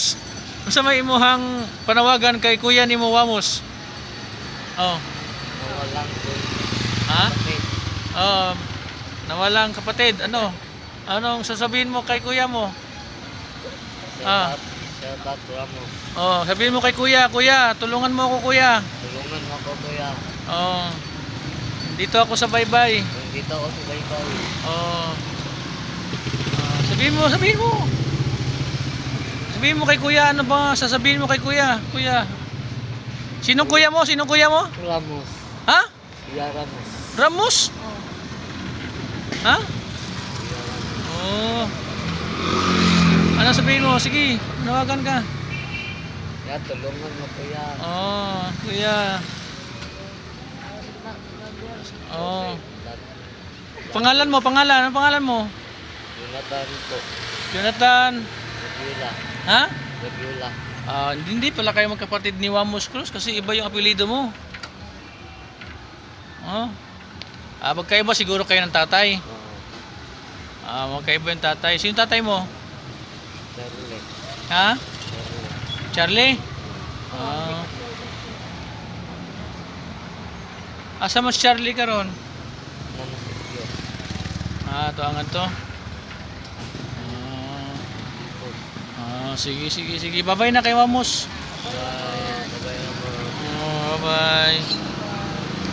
Wamos. Unsa may imuhang panawagan kay kuya nimo Wamos? Oh, Nawalang ha? Oh, nawalang kapatid. Ano? Anong sasabihin mo kay kuya mo? Ah. Oh, sabihin mo kay kuya, kuya, tulungan mo ako kuya. Tulungan mo ako kuya. Oh. Dito ako sa baybay. Nandito ako sa baybay. Oh. Ah, sabihin mo, sabihin mo. Sabihin mo kay kuya, ano ba sasabihin mo kay kuya? Kuya. Sinong kuya mo? Sinong kuya mo? Ramos. Ha? Kuya Ramos. Ramos? Ha? Kuya Ramos. Oh. Ano sabihin mo? Sige, nawagan ka. Kaya tulungan mo kuya. Oh, kuya. Oh. Pangalan mo, pangalan. Ano pangalan mo? Jonathan po. Jonathan. Rabiola. Ha? Rabiola. Ah, hindi pala kayo magkapatid ni Wamos Cruz kasi iba yung apelido mo. Oh. Ah, magkaiba siguro kayo ng tatay. Ah, magkaiba yung tatay. Sino yung tatay mo? Charlie. Ha? Charlie. Charlie? Ah. Asa mas Charlie karon? Ah, to angan to. Ah, ah, sige, sige, sige. Bye-bye na kay Wamos. Bye.